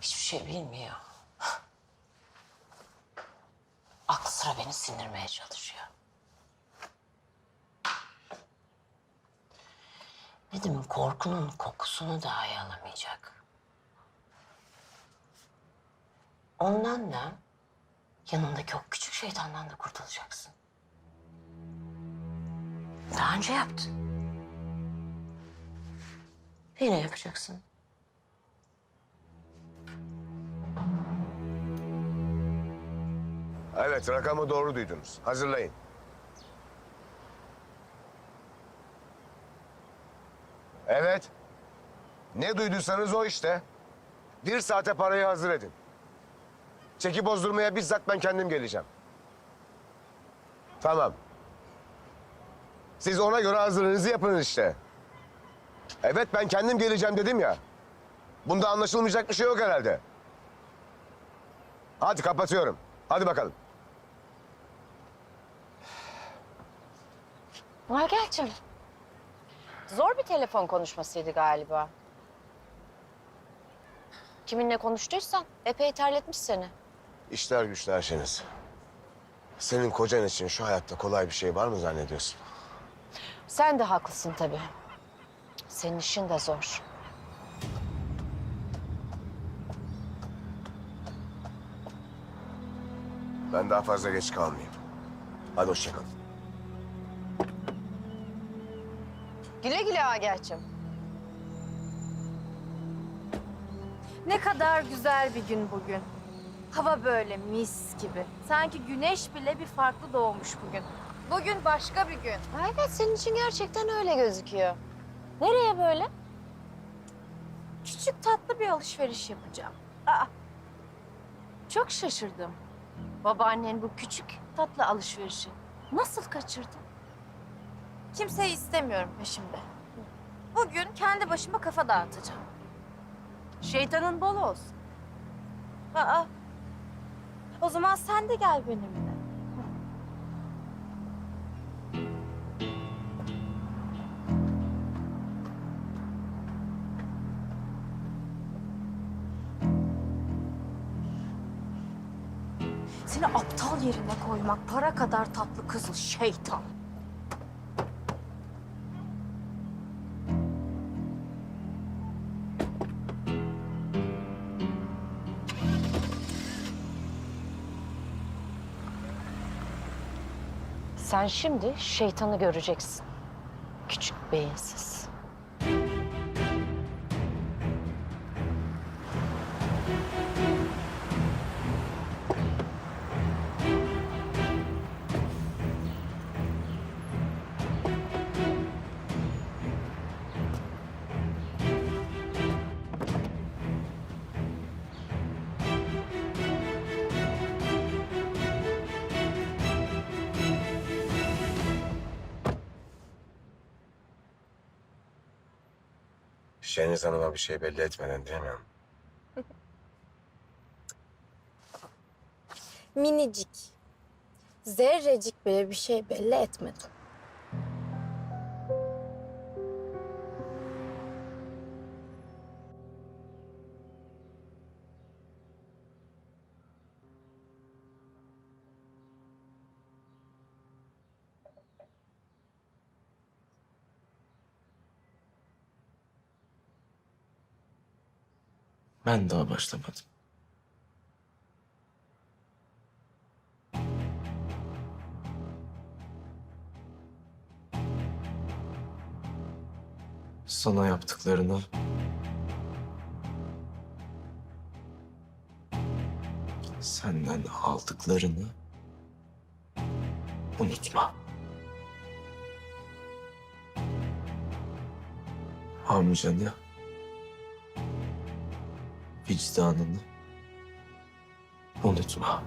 Hiçbir şey bilmiyor. Aklı sıra beni sindirmeye çalışıyor. Nedim'in korkunun kokusunu dahi alamayacak. Ondan da yanındaki o küçük şeytandan da kurtulacaksın. Daha önce yaptın. Yine yapacaksın. Evet, rakamı doğru duydunuz. Hazırlayın. Evet. Ne duyduysanız o işte. Bir saate parayı hazır edin. Çeki bozdurmaya bizzat ben kendim geleceğim. Tamam. Siz ona göre hazırlığınızı yapın işte. Evet ben kendim geleceğim dedim ya. Bunda anlaşılmayacak bir şey yok herhalde. Hadi kapatıyorum. Hadi bakalım. Nagel'cim. Zor bir telefon konuşmasıydı galiba. Kiminle konuştuysan epey terletmiş seni. İşler güçler Şeniz. Senin kocan için şu hayatta kolay bir şey var mı zannediyorsun? Sen de haklısın tabii. Senin işin de zor. Ben daha fazla geç kalmayayım. Hadi hoşça. Güle güle Nagel'cim. Ne kadar güzel bir gün bugün. Hava böyle mis gibi. Sanki güneş bile bir farklı doğmuş bugün. Bugün başka bir gün. Evet senin için gerçekten öyle gözüküyor. Nereye böyle? Küçük tatlı bir alışveriş yapacağım. Aa, çok şaşırdım. Babaannen bu küçük tatlı alışverişi nasıl kaçırdı? Kimseyi istemiyorum peşimde. Bugün kendi başıma kafa dağıtacağım. Şeytanın bol olsun. Aa, o zaman sen de gel benimle. Seni aptal yerine koymak para kadar tatlı kızıl şeytan. Sen şimdi şeytanı göreceksin. Küçük beyinsiz. Şeniz Hanım'a bir şey belli etmeden değil mi? Minicik. Zerrecik bile bir şey belli etmedim. Ben daha başlamadım. Sana yaptıklarını senden aldıklarını unutma. Amcanı vicdanını unutma.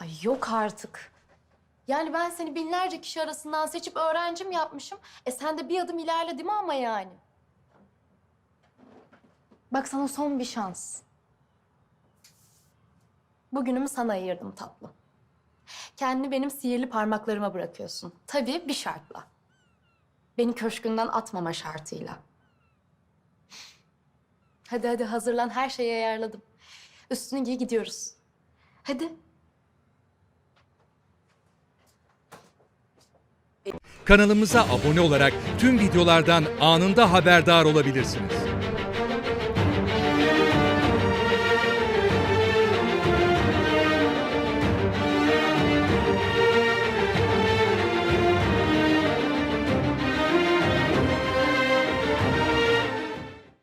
Ay yok artık. Yani ben seni binlerce kişi arasından seçip öğrencim yapmışım. E sen de bir adım ilerle değil mi ama yani? Bak sana son bir şans. Bugünümü sana ayırdım tatlım. Kendini benim sihirli parmaklarıma bırakıyorsun. Tabii bir şartla. Beni köşkünden atmama şartıyla. Hadi hadi hazırlan her şeyi ayarladım. Üstünü giy gidiyoruz. Hadi. Kanalımıza abone olarak tüm videolardan anında haberdar olabilirsiniz.